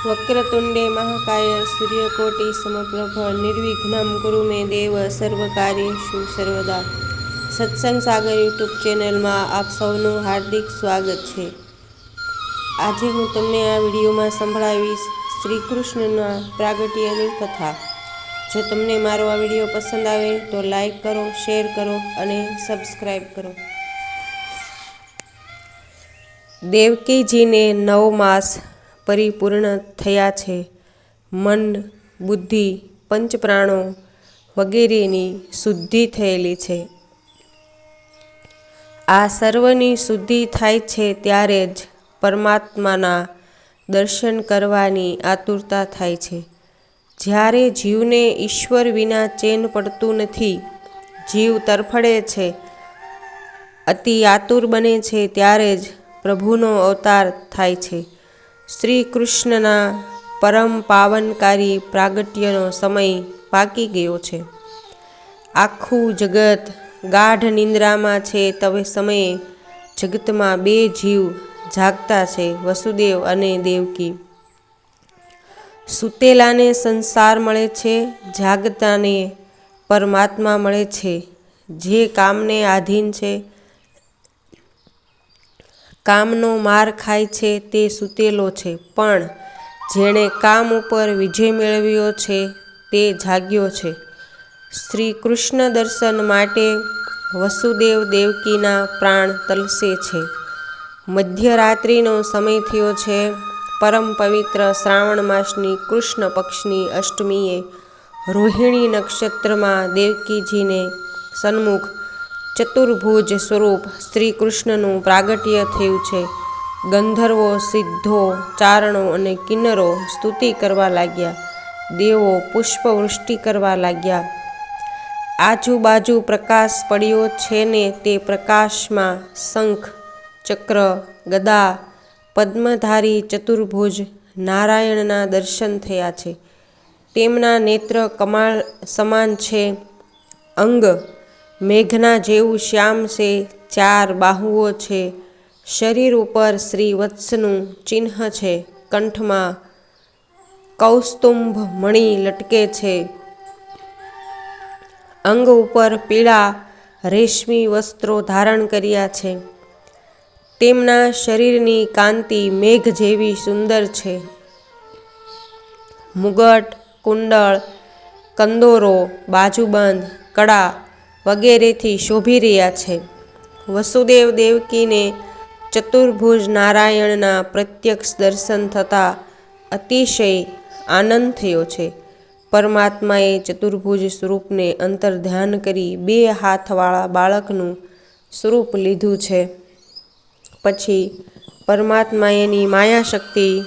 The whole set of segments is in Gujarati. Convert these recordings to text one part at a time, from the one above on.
વક્રતુંડે મહાકાય સૂર્યકોટી સમપ્રભ નિર્વિઘ્નમ ગુરુ મે દેવ સર્વકાર્યેષુ સર્વદા સત્સંગ સાગર યુટ્યુબ ચેનલમાં આપ સૌનું હાર્દિક સ્વાગત છે આજે હું તમને આ વિડીયોમાં સંભળાવીશ શ્રી કૃષ્ણના પ્રાગટ્યની કથા જો તમને મારો આ વીડિયો પસંદ આવે તો લાઈક કરો શેર કરો અને સબસ્ક્રાઈબ કરો દેવકીજીને નવ માસ પરિપૂર્ણ થયા છે. મન, બુદ્ધિ, પંચપ્રાણો વગેરેની શુદ્ધિ થયેલી છે. આ સર્વની શુદ્ધિ થાય છે ત્યારે જ પરમાત્માના દર્શન કરવાની આતુરતા થાય છે. જ્યારે જીવને ઈશ્વર વિના ચેન પડતું નથી, જીવ તરફડે છે, અતિ આતુર બને છે, ત્યારે જ પ્રભુનો અવતાર થાય છે. શ્રી કૃષ્ણના પરમ પાવનકારી પ્રાગટ્યનો સમય પાકી ગયો છે. આખું જગત ગાઢ નિંદ્રામાં છે, તવે સમયે જગતમાં બે જીવ જાગતા છે, વસુદેવ અને દેવકી. સૂતેલાને સંસાર મળે છે, જાગતાને પરમાત્મા મળે છે. જે કામને આધીન છે કામનો માર ખાય છે તે સૂતેલો છે. પણ જેણે કામ ઉપર વિજય મેળવ્યો છે તે જાગ્યો છે. શ્રી કૃષ્ણ દર્શન માટે વસુદેવ દેવકીના પ્રાણ તલસે છે. મધ્યરાત્રિનો સમય થયો છે. પરમ પવિત્ર શ્રાવણ માસની કૃષ્ણ પક્ષની અષ્ટમીએ રોહિણી નક્ષત્રમાં દેવકીજીને સન્મુખ ચતુર્ભુજ સ્વરૂપ શ્રી કૃષ્ણનું પ્રાગટ્ય થયું છે. ગંધર્વો સિદ્ધો, ચારણો અને કિન્નરો સ્તુતિ કરવા લાગ્યા. દેવો પુષ્પવૃષ્ટિ કરવા લાગ્યા. આજુબાજુ પ્રકાશ પડ્યો છે ને તે પ્રકાશમાં શંખ, ચક્ર, ગદા, પદ્મધારી ચતુર્ભુજ નારાયણના દર્શન થયા છે. તેમના નેત્ર કમાળ સમાન છે. અંગ મેઘના જેવું શ્યામ છે, ચાર બાહુઓ છે. શરીર ઉપર શ્રી વત્સનું ચિહ્ન છે. કંઠમાં કૌસ્તુંભ મણિ લટકે છે. અંગ ઉપર પીળા રેશમી વસ્ત્રો ધારણ કર્યા છે. તેમના શરીરની કાંતિ મેઘ જેવી સુંદર છે. મુગટ, કુંડળ, કંદોરો, બાજુબંધ કડા વગેરેથી શોભી રહ્યા છે. વસુદેવ દેવકીને ચતુર્ભુજ નારાયણના પ્રત્યક્ષ દર્શન થતાં અતિશય આનંદ થયો છે. પરમાત્માએ ચતુર્ભુજ સ્વરૂપને અંતર ધ્યાન કરી બે હાથવાળા બાળકનું સ્વરૂપ લીધું છે. પછી પરમાત્માએની માયા શક્તિ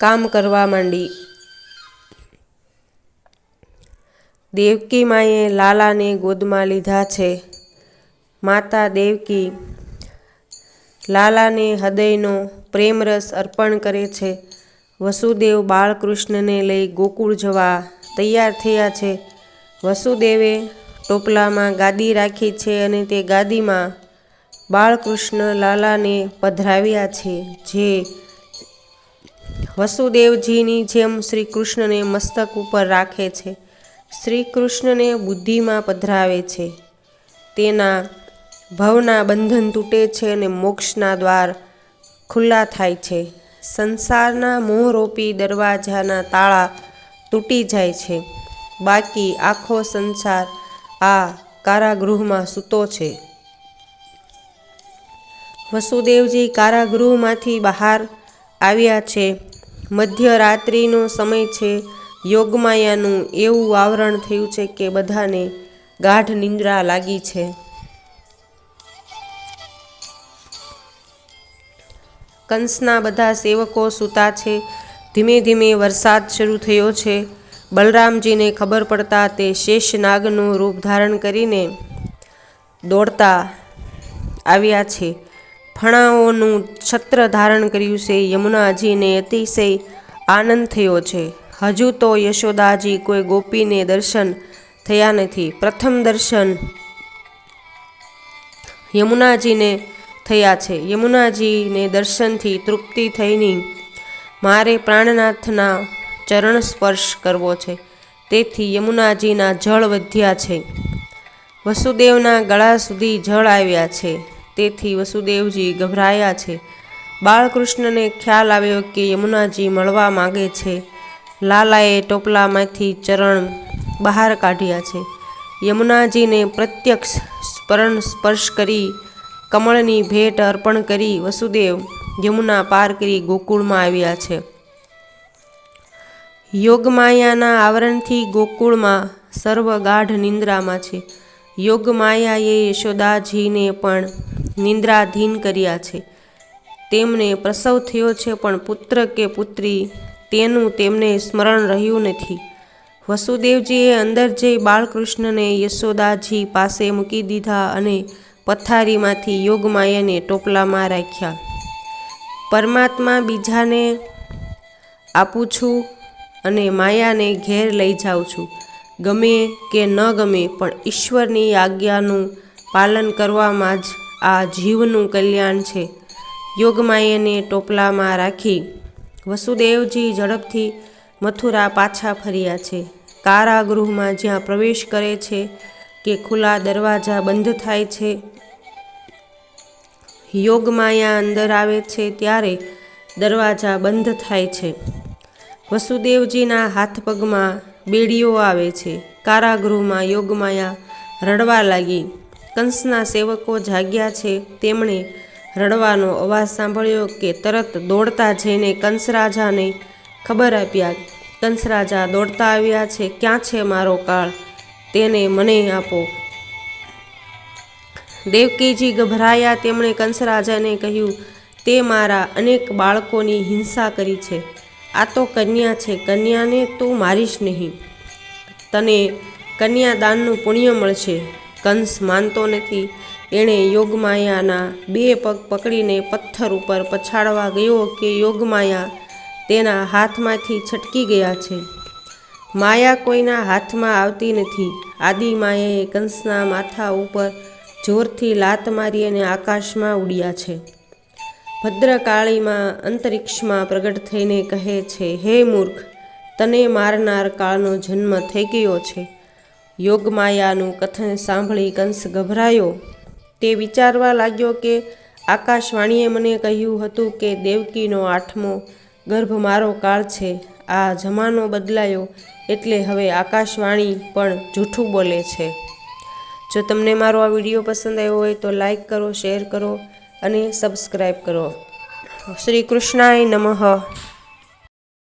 કામ કરવા માંડી. દેવકી માએ લાલાને ગોદમાં લીધા છે. માતા દેવકી લાલાને હૃદયનો પ્રેમરસ અર્પણ કરે છે. વસુદેવ બાળકૃષ્ણને લઈ ગોકુળ જવા તૈયાર થયા છે. વસુદેવે ટોપલામાં ગાદી રાખી છે અને તે ગાદીમાં બાળકૃષ્ણ લાલાને પધરાવ્યા છે. જે વસુદેવજીની જેમ શ્રી કૃષ્ણને મસ્તક ઉપર રાખે છે. શ્રી કૃષ્ણને બુદ્ધિમાં પધરાવે છે. તેના ભવના બંધન તૂટે છે અને મોક્ષના દ્વાર ખુલ્લા થાય છે. સંસારના મોહરોપી દરવાજાના તાળા તૂટી જાય છે. બાકી આખો સંસાર આ કારાગૃહમાં સૂતો છે. વસુદેવજી કારાગૃહમાંથી બહાર આવ્યા છે. મધ્યરાત્રિનો સમય છે. યોગમાયાનું એવું આવરણ થયું છે કે બધાને ગાઢ નિંદ્રા લાગી છે. કંસના બધા સેવકો સૂતા છે. ધીમે ધીમે વરસાદ શરૂ થયો છે. બલરામજીને ખબર પડતા તે શેષનાગનું રૂપ ધારણ કરીને દોડતા આવ્યા છે. ફણાઓનું છત્ર ધારણ કર્યું છે. યમુનાજીને અતિશય આનંદ થયો છે. હજુ તો યશોદાજી કોઈ ગોપીને દર્શન થયા નથી. પ્રથમ દર્શન યમુનાજીને થયા છે. યમુનાજીને દર્શનથી તૃપ્તિ થઈની મારે પ્રાણનાથના ચરણ સ્પર્શ કરવો છે. તેથી યમુનાજીના જળ વધ્યા છે. વસુદેવના ગળા સુધી જળ આવ્યા છે. તેથી વસુદેવજી ગભરાયા છે. બાળકૃષ્ણને ખ્યાલ આવ્યો કે યમુનાજી મળવા માગે છે. લાલાએ ટોપલામાંથી ચરણ બહાર કાઢ્યા છે. યમુનાજીને પ્રત્યક્ષ સ્મરણ સ્પર્શ કરી કમળની ભેટ અર્પણ કરી વસુદેવ યમુના પાર કરી ગોકુળમાં આવ્યા છે. યોગમાયાના આવરણથી ગોકુળમાં સર્વ ગાઢ નિંદ્રામાં છે. યોગમાયાએ યશોદાજીને પણ નિંદ્રાધીન કર્યા છે. તેમને પ્રસવ થયો છે પણ પુત્ર કે પુત્રી તેનું તેમને સ્મરણ રહ્યું નથી. વસુદેવજીએ અંદર જઈ બાળકૃષ્ણને યશોદાજી પાસે મૂકી દીધા અને પથારીમાંથી યોગમાયાને ટોપલામાં રાખ્યા. પરમાત્મા બીજાને આપું છું અને માયાને ઘેર લઈ જાઉં છું. ગમે કે ન ગમે, પણ ઈશ્વરની આજ્ઞાનું પાલન કરવામાં જ આ જીવનું કલ્યાણ છે. યોગમાયાને ટોપલામાં રાખી વસુદેવજી ઝડપથી મથુરા પાછા ફર્યા છે. કારાગૃહમાં જ્યાં પ્રવેશ કરે છે કે ખુલ્લા દરવાજા બંધ થાય છે, યોગમાયા અંદર આવે છે ત્યારે દરવાજા બંધ થાય છે. વસુદેવજીના હાથ પગમાં બેડીઓ આવે છે. કારાગૃહમાં યોગમાયા રડવા લાગી. કંસના સેવકો જાગ્યા છે. તેમણે રડવાનો અવાજ સાંભળ્યો કે તરત દોડતા જઈને કંસરાજાને ખબર આપ્યા, કંસરાજા, દોડતા આવ્યા છે. ક્યાં છે મારો કાળ? તેને મને આપો. દેવકીજી ગભરાયા. તેમણે કંસરાજાને કહ્યું, તે મારા અનેક બાળકોની હિંસા કરી છે. આ તો કન્યા છે. કન્યાને તું મારીશ નહીં. તને કન્યાદાનનું પુણ્ય મળશે. કંસ માનતો નથી. એણે યોગમાયાના બે પગ પકડીને પથ્થર ઉપર પછાડવા ગયો કે યોગમાયા તેના હાથમાંથી છટકી ગયા છે. માયા કોઈના હાથમાં આવતી નથી. આદિમાયાએ કંસના માથા ઉપર જોરથી લાત મારી અને આકાશમાં ઉડ્યા છે. ભદ્રકાળીમાં અંતરિક્ષમાં પ્રગટ થઈને કહે છે, હે મૂર્ખ, તને મારનાર કાળનો જન્મ થઈ ગયો છે. યોગમાયાનું કથન સાંભળી કંસ ગભરાયો. તે વિચારવા લાગ્યો કે આકાશવાણીએ મને કહ્યું હતું કે દેવકીનો આઠમો ગર્ભ મારો કાળ છે. આ જમાનો બદલાયો એટલે હવે આકાશવાણી પણ જૂઠું બોલે છે. જો તમને મારો આ વીડિયો પસંદ આવ્યો હોય તો લાઈક કરો, શેર કરો અને સબસ્ક્રાઈબ કરો. શ્રી કૃષ્ણાય નમઃ.